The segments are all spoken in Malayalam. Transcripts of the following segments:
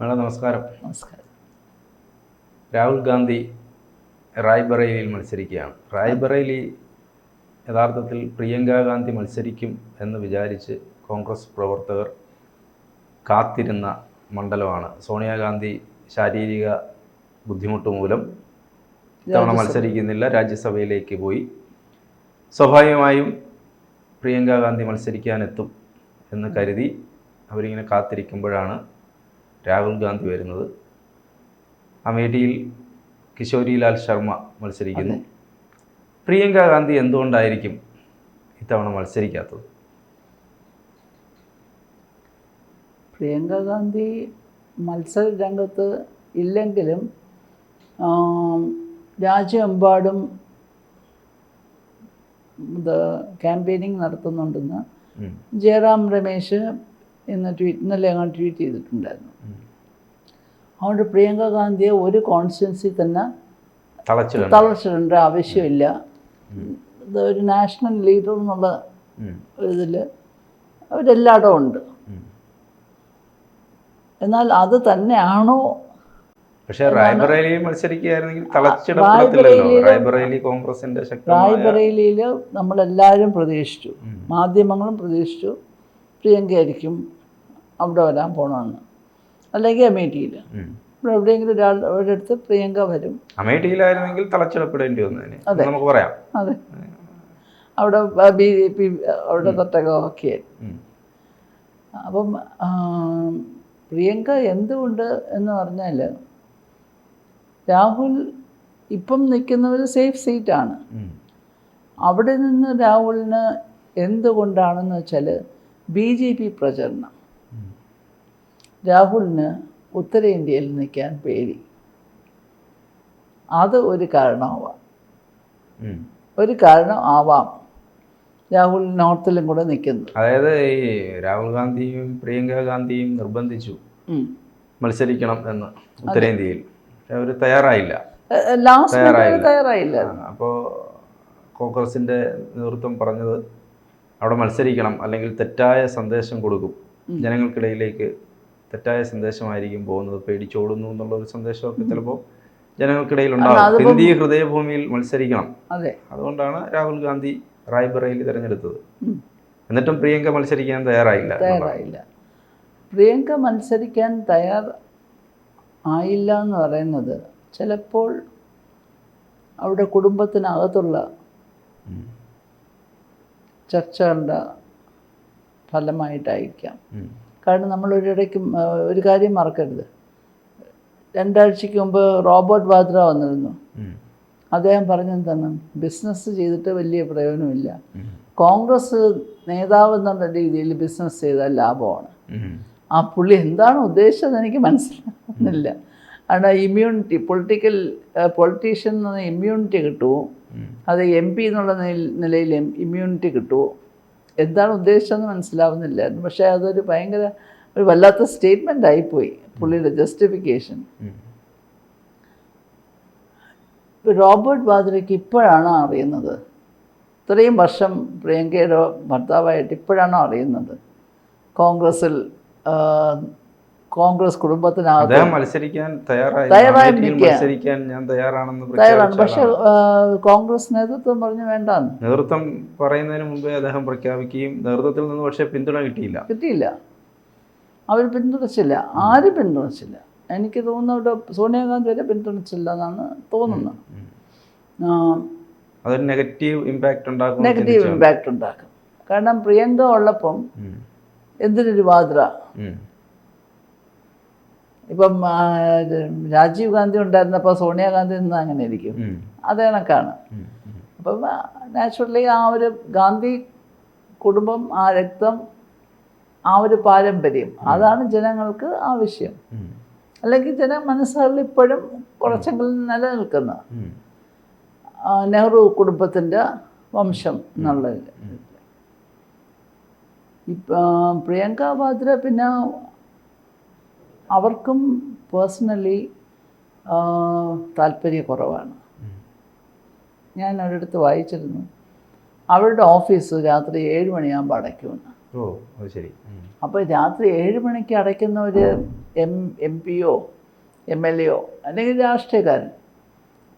മേഡം നമസ്കാരം. നമസ്കാരം. രാഹുൽ ഗാന്ധി റായ്ബറേലിയിൽ മത്സരിക്കുകയാണ്. റായ്ബറേലി യഥാർത്ഥത്തിൽ പ്രിയങ്ക ഗാന്ധി മത്സരിക്കും എന്ന് വിചാരിച്ച് കോൺഗ്രസ് പ്രവർത്തകർ കാത്തിരുന്ന മണ്ഡലമാണ്. സോണിയാഗാന്ധി ശാരീരിക ബുദ്ധിമുട്ട് മൂലം ഇത്തവണ മത്സരിക്കുന്നില്ല രാജ്യസഭയിലേക്ക് പോയി. സ്വാഭാവികമായും പ്രിയങ്ക ഗാന്ധി മത്സരിക്കാനെത്തും എന്ന് കരുതി അവരിങ്ങനെ കാത്തിരിക്കുമ്പോഴാണ് രാഹുൽ ഗാന്ധി വരുന്നത്. അമേഠിയിൽ കിശോരിലാൽ ശർമ്മ മത്സരിക്കുന്നു. പ്രിയങ്ക ഗാന്ധി എന്തുകൊണ്ടായിരിക്കും ഇത്തവണ മത്സരിക്കാത്തത്? പ്രിയങ്ക ഗാന്ധി മത്സര രംഗത്ത് ഇല്ലെങ്കിലും രാജ്യമെമ്പാടും ഇത് ക്യാമ്പയിനിങ് നടത്തുന്നുണ്ടെന്ന് ജയറാം രമേശ് ഇന്ന് ട്വീറ്റ് ഇന്നലെ അങ്ങ് ട്വീറ്റ് ചെയ്തിട്ടുണ്ടായിരുന്നു. അതുകൊണ്ട് പ്രിയങ്ക ഗാന്ധിയെ ഒരു കോൺസ്റ്റിറ്റ്യൻസി തന്നെ തളച്ചിടേണ്ട. ആവശ്യമില്ല. ഇത് ഒരു നാഷണൽ ലീഡർ എന്നുള്ള. ഇതിൽ അവരെല്ലായിടവും ഉണ്ട്. എന്നാൽ അത് തന്നെയാണോ? പക്ഷേ റായ്ബറേലി മത്സരിക്കുകയായിരുന്നെങ്കിൽ തളച്ചിടപ്പെടത്തില്ലല്ലോ. റായ്ബറേലി കോൺഗ്രസിന്റെ റായ്ബറേലിയിൽ നമ്മളെല്ലാവരും പ്രതീക്ഷിച്ചു. മാധ്യമങ്ങളും പ്രതീക്ഷിച്ചു. പ്രിയങ്കയായിരിക്കും അവിടെ വരാൻ പോകണമെന്ന് അല്ലെങ്കിൽ അമേഠിയിൽ. ഇവിടെ എവിടെയെങ്കിലും ഒരാൾ ഒരിടത്ത് പ്രിയങ്ക വരും. അമേഠിയിലായിരുന്നെങ്കിൽ തളച്ചിടപ്പെടേണ്ടി വന്നു അതെ. നമുക്ക് പറയാം. അതെ. അവിടെ ബി ജെ പി അവിടെ തട്ടകമൊക്കെ അപ്പം പ്രിയങ്ക എന്തുകൊണ്ട് എന്ന് പറഞ്ഞാൽ രാഹുൽ ഇപ്പം നിൽക്കുന്നവർ സേഫ് സീറ്റാണ്. അവിടെ നിന്ന് രാഹുലിന് എന്തുകൊണ്ടാണെന്ന് വെച്ചാൽ ബി ജെ പി പ്രചരണം. രാഹുലിന് ഉത്തരേന്ത്യയിൽ നിൽക്കാൻ പേടി. അത് ഒരു കാരണമാവാം. ഒരു കാരണം ആവാം രാഹുൽ നോർത്തിലും കൂടെ നിൽക്കുന്നു അതായത് ഈ രാഹുൽ ഗാന്ധിയും പ്രിയങ്ക ഗാന്ധിയും നിർബന്ധിച്ചു. മത്സരിക്കണം എന്ന് ഉത്തരേന്ത്യയിൽ. അവർ തയ്യാറായില്ല. തയ്യാറായില്ല. അപ്പോൾ കോൺഗ്രസിന്റെ നേതൃത്വം പറഞ്ഞത് അവിടെ മത്സരിക്കണം അല്ലെങ്കിൽ തെറ്റായ സന്ദേശം കൊടുക്കും ജനങ്ങൾക്കിടയിലേക്ക് തെറ്റായ സന്ദേശമായിരിക്കും പോകുന്നത് പേടിച്ചോടുന്നു എന്നുള്ള ഒരു സന്ദേശമൊക്കെ ചിലപ്പോൾ ജനങ്ങൾക്കിടയിൽ ഉണ്ടാകും ഹിന്ദി ഹൃദയഭൂമിയിൽ മത്സരിക്കണം. അതെ. അതുകൊണ്ടാണ് രാഹുൽ ഗാന്ധി റായ്ബറയിൽ തിരഞ്ഞെടുത്തത്. എന്നിട്ടും പ്രിയങ്ക മത്സരിക്കാൻ തയ്യാറായില്ല. തയ്യാറായില്ല. പ്രിയങ്ക മത്സരിക്കാൻ തയ്യാർ ആയില്ല എന്ന് പറയുന്നത് ചിലപ്പോൾ അവിടെ കുടുംബത്തിനകത്തുള്ള. ചർച്ചകളുടെ ഫലമായിട്ടായിരിക്കാം. കാരണം നമ്മൾ ഒരിടയ്ക്ക് ഒരു കാര്യം മറക്കരുത്. രണ്ടാഴ്ചയ്ക്ക് മുമ്പ് റോബോട്ട് വാദ്ര വന്നിരുന്നു. അദ്ദേഹം പറഞ്ഞെന്താണ്? ബിസിനസ് ചെയ്തിട്ട് വലിയ പ്രയോജനമില്ല. കോൺഗ്രസ് നേതാവ് എന്നുള്ള രീതിയിൽ ബിസിനസ് ചെയ്താൽ ലാഭമാണ്. ആ പുള്ളി എന്താണ് ഉദ്ദേശിച്ചത് എനിക്ക് മനസ്സിലാകുന്നില്ല കാരണം ഇമ്മ്യൂണിറ്റി പൊളിറ്റിക്കൽ പൊളിറ്റീഷ്യൻ എന്ന ഇമ്മ്യൂണിറ്റി കിട്ടുമോ അത് എം പി എന്നുള്ള നിലയിൽ ഇമ്മ്യൂണിറ്റി കിട്ടുമോ എന്താണ് ഉദ്ദേശിച്ചതെന്ന് മനസ്സിലാവുന്നില്ലായിരുന്നു പക്ഷേ അതൊരു ഭയങ്കര ഒരു വല്ലാത്ത സ്റ്റേറ്റ്മെന്റ് ആയിപ്പോയി പുള്ളിയുടെ ജസ്റ്റിഫിക്കേഷൻ. റോബർട്ട് വാദ്രയ്ക്ക് ഇപ്പോഴാണോ അറിയുന്നത്? ഇത്രയും വർഷം പ്രിയങ്കയുടെ ഭർത്താവായിട്ട് ഇപ്പോഴാണോ അറിയുന്നത്? കോൺഗ്രസിൽ ആ, കോൺഗ്രസ് കുടുംബത്തിനകത്ത് മത്സരിക്കാൻ ഞാൻ തയ്യാറാണെന്ന് തയ്യാറാണ്. പക്ഷെ കോൺഗ്രസ് നേതൃത്വം പറഞ്ഞു വേണ്ടാന്ന്. നേതൃത്വം പറയുന്നതിന് മുമ്പേ അദ്ദേഹം പ്രഖ്യാപിക്കുകയും നേതൃത്വത്തിൽ നിന്ന് പക്ഷേ പിന്തുണ കിട്ടിയില്ല. കിട്ടിയില്ല. അവർ പിന്തുണച്ചില്ല. ആരും പിന്തുണച്ചില്ല. എനിക്ക് തോന്നുന്നു സോണിയാഗാന്ധി വരെ പിന്തുണച്ചില്ല എന്നാണ് തോന്നുന്നത്. അതൊരു നെഗറ്റീവ് ഇമ്പാക്റ്റ് ഉണ്ടാക്കും നെഗറ്റീവ്. ഇമ്പാക്റ്റ് ഉണ്ടാക്കും. കാരണം പ്രിയങ്ക ഉള്ളപ്പം. എന്തിനൊരു വാദ്ര. ഇപ്പം രാജീവ് ഗാന്ധി ഉണ്ടായിരുന്നപ്പോൾ സോണിയാഗാന്ധി നിന്ന് അങ്ങനെ ഇരിക്കും. അത് കണക്കാണ്. അപ്പം നാച്ചുറലി ആ ഒരു ഗാന്ധി കുടുംബം ആ രക്തം ആ ഒരു പാരമ്പര്യം അതാണ് ജനങ്ങൾക്ക് ആവശ്യം. അല്ലെങ്കിൽ ജന മനസ്സുകളിൽ ഇപ്പോഴും കുറച്ചെങ്കിലും നിലനിൽക്കുന്ന നെഹ്റു കുടുംബത്തിന്റെ വംശം എന്നുള്ളതിൽ. ഇപ്പം പ്രിയങ്ക വാദ്ര പിന്നെ അവർക്കും പേഴ്സണലി താല്പര്യക്കുറവാണ്. കുറവാണ് ഞാൻ അവരടുത്ത് വായിച്ചിരുന്നു. അവരുടെ ഓഫീസ് രാത്രി ഏഴ് മണിയാകുമ്പോൾ അടയ്ക്കുമെന്ന്. ഓ ശരി. അപ്പോൾ രാത്രി ഏഴ് മണിക്ക് അടയ്ക്കുന്ന ഒരു എം എം പിയോ എം എൽ എയോ അല്ലെങ്കിൽ രാഷ്ട്രീയക്കാരൻ.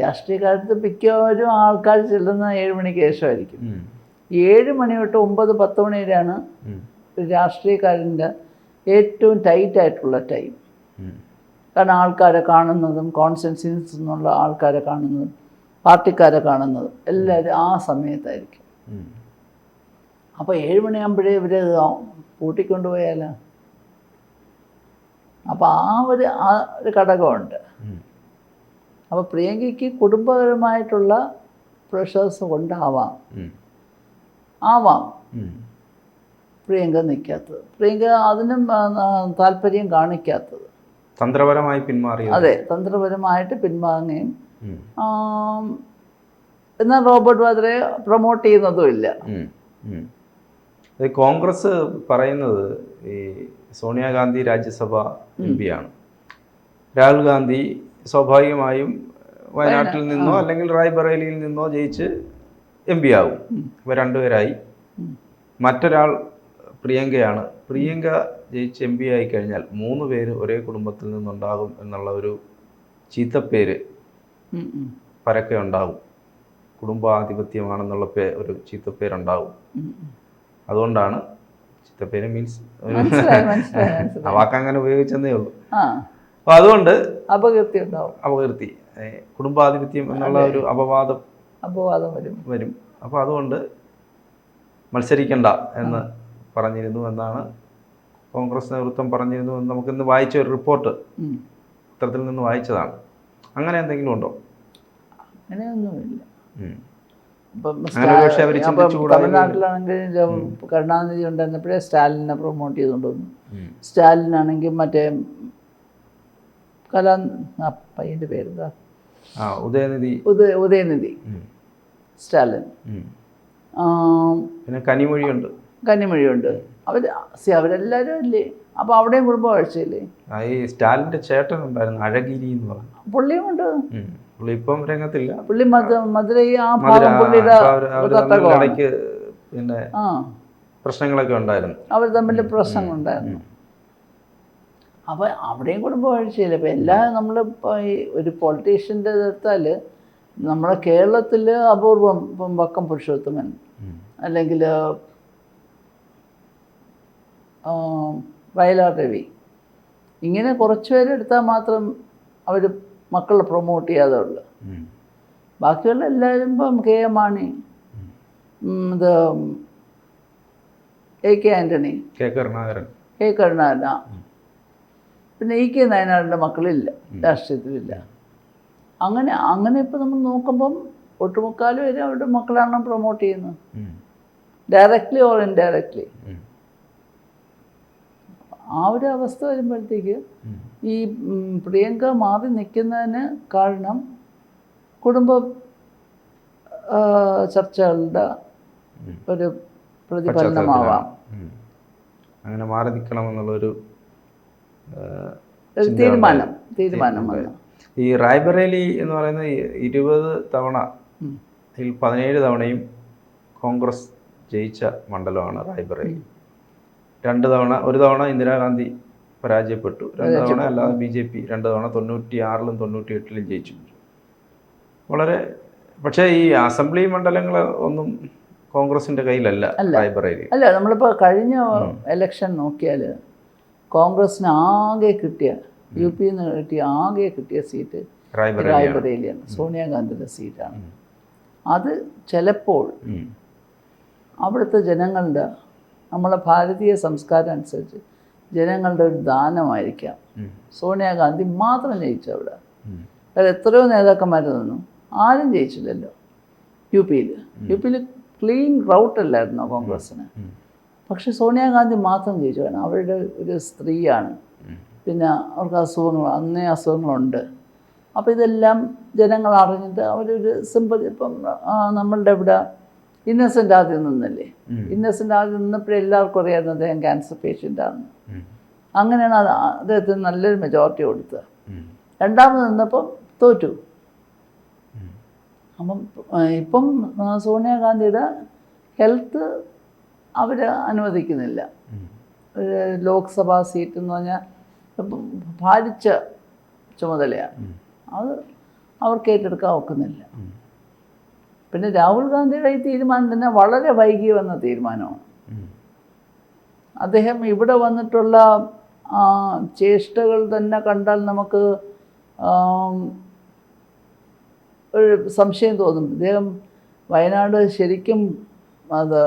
രാഷ്ട്രീയക്കാരത്ത് മിക്കവരും ആൾക്കാർ ചെല്ലുന്ന ഏഴ് മണിക്ക് ശേഷമായിരിക്കും. ഏഴ് മണി തൊട്ട് ഒമ്പത് പത്ത് മണി വരെയാണ്. രാഷ്ട്രീയക്കാരന്റെ ഏറ്റവും ടൈറ്റ് ആയിട്ടുള്ള ടൈം കാരണം ആൾക്കാരെ കാണുന്നതും കോൺസ്റ്റൻസിൻസ് എന്നുള്ള ആൾക്കാരെ കാണുന്നതും പാർട്ടിക്കാരെ കാണുന്നതും എല്ലാവരും ആ സമയത്തായിരിക്കും. അപ്പോൾ ഏഴ് മണിയാകുമ്പോഴേ ഇവരെ പൂട്ടിക്കൊണ്ടുപോയാലോ അപ്പോൾ ആ ഒരു ആ ഒരു ഘടകമുണ്ട്. അപ്പോൾ പ്രിയങ്കയ്ക്ക് കുടുംബപരമായിട്ടുള്ള പ്രഷേഴ്സ് കൊണ്ടാവാം. ആവാം. പ്രിയങ്ക നിൽക്കാത്തത് പ്രിയങ്ക അതിനും താല്പര്യം കാണിക്കാത്തത്. തന്ത്രപരമായി പിന്മാറി അതെ തന്ത്രപരമായിട്ട് പിന്മാറുകയും എന്നാൽ റോബർട്ട് വാദ്രയെ പ്രൊമോട്ട് ചെയ്യുന്നതും ഇല്ല. കോൺഗ്രസ് പറയുന്നത് ഈ സോണിയാഗാന്ധി രാജ്യസഭ എം പി ആണ്. രാഹുൽ ഗാന്ധി സ്വാഭാവികമായും വയനാട്ടിൽ നിന്നോ അല്ലെങ്കിൽ റായ്ബറേലിയിൽ നിന്നോ ജയിച്ച് എം പി ആവും ഇവ രണ്ടുപേരായി. മറ്റൊരാൾ പ്രിയങ്കയാണ്. പ്രിയങ്ക ജയിച്ച് എം പി ആയി കഴിഞ്ഞാൽ മൂന്ന് പേര് ഒരേ കുടുംബത്തിൽ നിന്നുണ്ടാകും എന്നുള്ള ഒരു ചീത്തപ്പേര് പരക്കെ ഉണ്ടാകും കുടുംബാധിപത്യമാണെന്നുള്ള പേ ഒരു ചീത്തപ്പേരുണ്ടാകും. അതുകൊണ്ടാണ് ചീത്തപ്പേര് മീൻസ് വാക്കങ്ങനെ ഉപയോഗിച്ചെന്നേ ഉള്ളൂ. അപ്പൊ അതുകൊണ്ട് അപകീർത്തി ഉണ്ടാവും. അപകീർത്തി. കുടുംബാധിപത്യം എന്നുള്ള ഒരു അപവാദം അപവാദം വരും. വരും. അപ്പോൾ അതുകൊണ്ട് മത്സരിക്കണ്ട എന്ന് പറഞ്ഞിരുന്നു എന്നാണ് കോൺഗ്രസ് നേതൃത്വം പറഞ്ഞിരുന്നു എന്ന് നമുക്കിന്ന് വായിച്ച ഒരു റിപ്പോർട്ട് ഇത്തരത്തിൽ പത്രത്തിൽ നിന്ന് വായിച്ചതാണ്. അങ്ങനെ എന്തെങ്കിലും ഉണ്ടോ? അങ്ങനെയൊന്നുമില്ല. തമിഴ്നാട്ടിലാണെങ്കിൽ കരുണാനിധി ഉണ്ടായിരുന്നപ്പോഴേ സ്റ്റാലിനെ പ്രൊമോട്ട് ചെയ്തുകൊണ്ടുവന്നു. സ്റ്റാലിനാണെങ്കിൽ മറ്റേ കലാ പയ്യന്റെ പേര് പേരെന്താ? ഉദയനിധി. ഉദയ ഉദയനിധി. സ്റ്റാലിൻ. പിന്നെ കനിമൊഴിയുണ്ട്. കന്നിമൊഴിയുണ്ട്. അവർ സി അവരെല്ലാവരും അല്ലേ അപ്പോൾ അവിടെയും കുടുംബ കാഴ്ചയില്ലേ ആ, ഈ സ്റ്റാലിന്റെ ചേട്ടൻ ഉണ്ടായിരുന്നു അഴഗിരി എന്ന് പറഞ്ഞു. പുള്ളിയും ഉണ്ട്. പുള്ളി ഇപ്പം രംഗത്തില്ല. പുള്ളി മധുരൈ ആ പുള്ളിയുടെ അപ്പൊ അവർ അവർ ഇടയ്ക്ക് പിന്നെ പ്രശ്നങ്ങളൊക്കെ ഉണ്ടായിരുന്നു. അവർ തമ്മിൽ പ്രശ്നങ്ങളുണ്ടായിരുന്നു. അപ്പോൾ അവിടെയും കുടുംബ കാഴ്ചയില്ല അപ്പൊ എല്ലാ നമ്മൾ ഈ ഒരു പൊളിറ്റീഷ്യന്റെ എടുത്താൽ നമ്മുടെ കേരളത്തിൽ അപൂർവം ഇപ്പം വക്കം പുരുഷോത്തമൻ അല്ലെങ്കിൽ വയലാർ രവി ഇങ്ങനെ കുറച്ച് പേരെടുത്താൽ മാത്രം അവർ മക്കളെ പ്രൊമോട്ട് ചെയ്യാതെ ഉള്ളു. ബാക്കിയുള്ള എല്ലാവരും ഇപ്പം കെ എം മാണി ഇത് A K Antony K Karunakaran. K Karunakaran ആ. പിന്നെ ഇ കെ നയനാടിന്റെ മക്കളില്ല രാഷ്ട്രീയത്തിലില്ല. അങ്ങനെ അങ്ങനെ ഇപ്പം നമ്മൾ നോക്കുമ്പം ഒട്ടുമുക്കാലും വരെ അവരുടെ മക്കളാണ് പ്രൊമോട്ട് ചെയ്യുന്നത്. Directly or indirectly. ആ ഒരു അവസ്ഥ വരുമ്പോഴത്തേക്ക് ഈ പ്രിയങ്ക മാറി നിൽക്കുന്നതിന് കാരണം കുടുംബ ചർച്ചകളുടെ ഒരു പ്രതിഫലനമാവാം. അങ്ങനെ മാറി നിൽക്കണമെന്നുള്ളൊരു തീരുമാനം തീരുമാനമാണ് തീരുമാനം ഈ റായ്ബറേലി എന്ന് പറയുന്ന ഇരുപത് തവണ ഇതിൽ പതിനേഴ് തവണയും കോൺഗ്രസ് ജയിച്ച മണ്ഡലമാണ് റായ്ബറേലി. രണ്ട് തവണ ഒരു തവണ ഇന്ദിരാഗാന്ധി പരാജയപ്പെട്ടു. രണ്ട് തവണ അല്ലാതെ ബി ജെ പി രണ്ട് തവണ തൊണ്ണൂറ്റി ആറിലും തൊണ്ണൂറ്റി എട്ടിലും ജയിച്ചു വളരെ പക്ഷേ ഈ അസംബ്ലി മണ്ഡലങ്ങൾ ഒന്നും കോൺഗ്രസിന്റെ കയ്യിലല്ല റായ്ബറേലി അല്ല നമ്മളിപ്പോൾ കഴിഞ്ഞ ഇലക്ഷൻ നോക്കിയാൽ കോൺഗ്രസിന് ആകെ കിട്ടിയ യു പി നിന്ന് കിട്ടിയ ആകെ കിട്ടിയ സീറ്റ് റായ്ബറേലി റായ്ബറേലിയാണ് സോണിയാഗാന്ധിയുടെ സീറ്റാണ്. അത് ചിലപ്പോൾ. അവിടുത്തെ ജനങ്ങളുടെ നമ്മളെ ഭാരതീയ സംസ്കാരം അനുസരിച്ച് ജനങ്ങളുടെ ഒരു ദാനമായിരിക്കാം. സോണിയാഗാന്ധി മാത്രം ജയിച്ചു അവിടെ. വേറെ എത്രയോ നേതാക്കന്മാർ നിന്നു ആരും ജയിച്ചില്ലല്ലോ. യു പിയിൽ യു പിയിൽ ക്ലീൻ റൗട്ടല്ലായിരുന്നോ കോൺഗ്രസ്സിന്. പക്ഷെ സോണിയാഗാന്ധി മാത്രം ജയിച്ചു. കാരണം അവരുടെ ഒരു സ്ത്രീയാണ്. പിന്നെ അവർക്ക് അസുഖങ്ങൾ അന്നേ അസുഖങ്ങളുണ്ട്. അപ്പോൾ ഇതെല്ലാം ജനങ്ങൾ അറിഞ്ഞിട്ട് അവരൊരു സിമ്പതി ഇപ്പം നമ്മളുടെ ഇവിടെ ഇന്നസെന്റ് ആദ്യം നിന്നല്ലേ. ഇന്നസെന്റ് ആദ്യം നിന്നപ്പോഴേ എല്ലാവർക്കും അറിയായിരുന്നു അദ്ദേഹം ക്യാൻസർ പേഷ്യന്റാണെന്ന്. അങ്ങനെയാണ് അത് അദ്ദേഹത്തിന് നല്ലൊരു മെജോറിറ്റി കൊടുത്തത്. രണ്ടാമത് നിന്നപ്പം തോറ്റു. അപ്പം ഇപ്പം സോണിയാഗാന്ധിയുടെ ഹെൽത്ത് അവർ അനുവദിക്കുന്നില്ല ഒരു ലോക്സഭാ സീറ്റ് എന്ന് പറഞ്ഞാൽ ഭാരിച്ച ചുമതലയാണ് അത് അവർക്ക് ഏറ്റെടുക്കാൻ ഒക്കുന്നില്ല. പിന്നെ രാഹുൽ ഗാന്ധിയുടെ ഈ തീരുമാനം തന്നെ വളരെ വൈകി വന്ന തീരുമാനമാണ്. അദ്ദേഹം ഇവിടെ വന്നിട്ടുള്ള ചേഷ്ടകൾ തന്നെ കണ്ടാൽ നമുക്ക് ഒരു സംശയം തോന്നും. അദ്ദേഹം വയനാട് ശരിക്കും അത്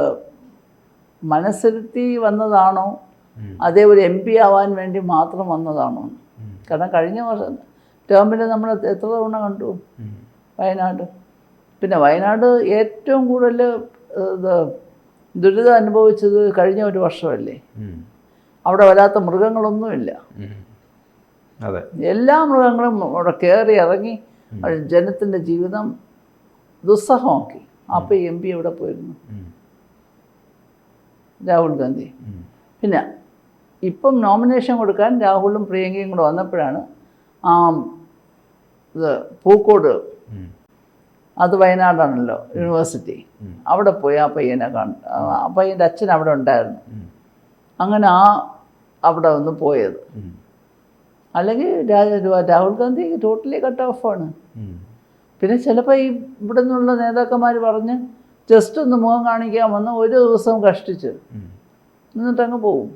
മനസ്സിരുത്തി വന്നതാണോ. അതേ ഒരു എം പി ആവാൻ വേണ്ടി മാത്രം വന്നതാണോ? കാരണം കഴിഞ്ഞ വർഷം ടേമിൽ നമ്മൾ എത്ര തവണ കണ്ടു? വയനാട്. പിന്നെ വയനാട് ഏറ്റവും കൂടുതൽ ദുരിതം അനുഭവിച്ചത് കഴിഞ്ഞ ഒരു വർഷമല്ലേ? അവിടെ വരാത്ത മൃഗങ്ങളൊന്നുമില്ല. അതെ. എല്ലാ മൃഗങ്ങളും അവിടെ കയറി ഇറങ്ങി ജനത്തിന്റെ ജീവിതം ദുസ്സഹമാക്കി. അപ്പോൾ എം പി എവിടെ പോയിരുന്നു. രാഹുൽ ഗാന്ധി. പിന്നെ ഇപ്പം നോമിനേഷൻ കൊടുക്കാൻ രാഹുലും പ്രിയങ്കയും കൂടെ വന്നപ്പോഴാണ് ആ ഇത് പൂക്കോട്. അത് വയനാടാണല്ലോ യൂണിവേഴ്സിറ്റി അവിടെ പോയി ആ പയ്യനെ കണ്ട ആ പയ്യന്റെ അച്ഛൻ അവിടെ ഉണ്ടായിരുന്നു. അങ്ങനെ ആ അവിടെ ഒന്ന് പോയത്. അല്ലെങ്കിൽ രാജ രാഹുൽ ഗാന്ധി ടോട്ടലി കട്ട് ഓഫാണ്. പിന്നെ ചിലപ്പോൾ ഈ ഇവിടെ നിന്നുള്ള നേതാക്കന്മാർ പറഞ്ഞ് ജസ്റ്റ് ഒന്ന് മുഖം കാണിക്കാൻ വന്ന് ഒരു ദിവസം കഷ്ടിച്ച്. എന്നിട്ട് അങ്ങ് പോവും.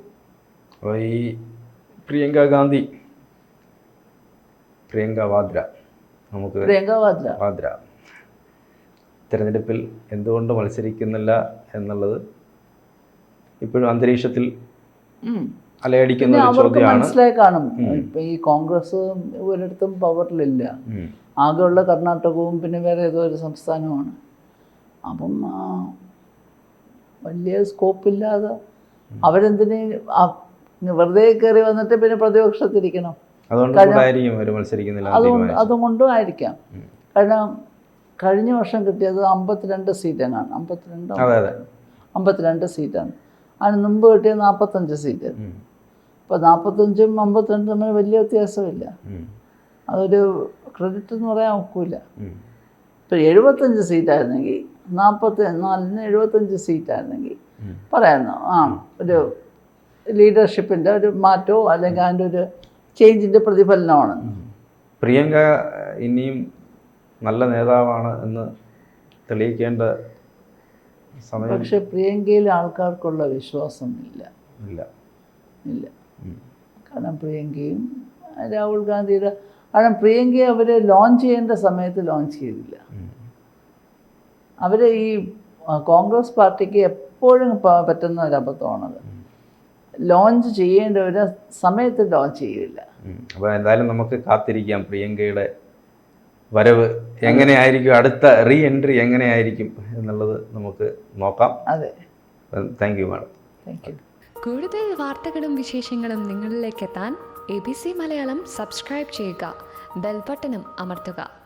അപ്പോൾ ഈ പ്രിയങ്ക ഗാന്ധി പ്രിയങ്ക വാദ്ര നമുക്ക് പ്രിയങ്ക വാദ്ര. വാദ്ര. തിരഞ്ഞെടുപ്പിൽ എന്തുകൊണ്ട് മത്സരിക്കുന്നില്ല എന്നുള്ളത് ഇപ്പോഴും അന്തരീക്ഷത്തിൽ. അലയടിക്കുന്ന ഒരു ചോദ്യമാണ്. മനസ്സിലായി കാണും. ഈ കോൺഗ്രസ് ഒരിടത്തും പവറിലില്ല. ആകെയുള്ള കർണാടകവും പിന്നെ വേറെ ഏതോ ഒരു സംസ്ഥാനമാണ് അപ്പം വലിയ സ്കോപ്പില്ലാതെ അവരെന്തിന് വെറുതെ കയറി വന്നിട്ട് പിന്നെ പ്രതിപക്ഷത്തിരിക്കണം. അതുകൊണ്ട് അതുകൊണ്ടും ആയിരിക്കാം. കാരണം കഴിഞ്ഞ വർഷം കിട്ടിയത് അമ്പത്തിരണ്ട് സീറ്റാണ് അമ്പത്തിരണ്ട് അതെ അതെ. അമ്പത്തിരണ്ട് സീറ്റാണ്. അതിന് മുമ്പ് കിട്ടിയത് നാൽപ്പത്തഞ്ച് സീറ്റ്. അപ്പോൾ നാൽപ്പത്തഞ്ചും അമ്പത്തിരണ്ടും തമ്മിൽ വലിയ വ്യത്യാസമില്ല. അതൊരു ക്രെഡിറ്റ് എന്ന് പറയാൻ ഒക്കില്ല. ഇപ്പം എഴുപത്തഞ്ച് സീറ്റായിരുന്നെങ്കിൽ നാൽപ്പത്തി നാലിന് എഴുപത്തഞ്ച് സീറ്റായിരുന്നെങ്കിൽ. പറയായിരുന്നു ആ ഒരു ലീഡർഷിപ്പിന്റെ ഒരു മാറ്റമോ അല്ലെങ്കിൽ അതിന്റെ ഒരു ചേഞ്ചിന്റെ പ്രതിഫലനമാണ് പ്രിയങ്ക ഇനിയും നല്ല നേതാവാണ് എന്ന് തെളിയിക്കേണ്ട സമയം പക്ഷെ പ്രിയങ്കയിൽ ആൾക്കാർക്കുള്ള വിശ്വാസം ഇല്ല. ഇല്ല. ഇല്ല. കാരണം പ്രിയങ്കയും രാഹുൽ ഗാന്ധിയുടെ കാരണം പ്രിയങ്കയെ അവർ ലോഞ്ച് ചെയ്യേണ്ട സമയത്ത് ലോഞ്ച് ചെയ്തില്ല. അവർ ഈ കോൺഗ്രസ് പാർട്ടിക്ക് എപ്പോഴും പറ്റുന്ന ഒരു അബദ്ധമാണത്. ലോഞ്ച് ചെയ്യേണ്ടവർ സമയത്ത് ലോഞ്ച് ചെയ്യില്ല. അപ്പോൾ എന്തായാലും നമുക്ക് കാത്തിരിക്കാം പ്രിയങ്കയുടെ വരവ് എങ്ങനെയായിരിക്കും? അടുത്ത റീ എൻട്രി എങ്ങനെയായിരിക്കും എന്നുള്ളത് നമുക്ക് നോക്കാം. അതെ. Thank you madam thank you കൂടുതൽ വാർത്തകളും വിശേഷങ്ങളും നിങ്ങളിലേക്ക് എത്താൻ A B C Malayalam subscribe ചെയ്യുക. ബെൽബട്ടനും അമർത്തുക.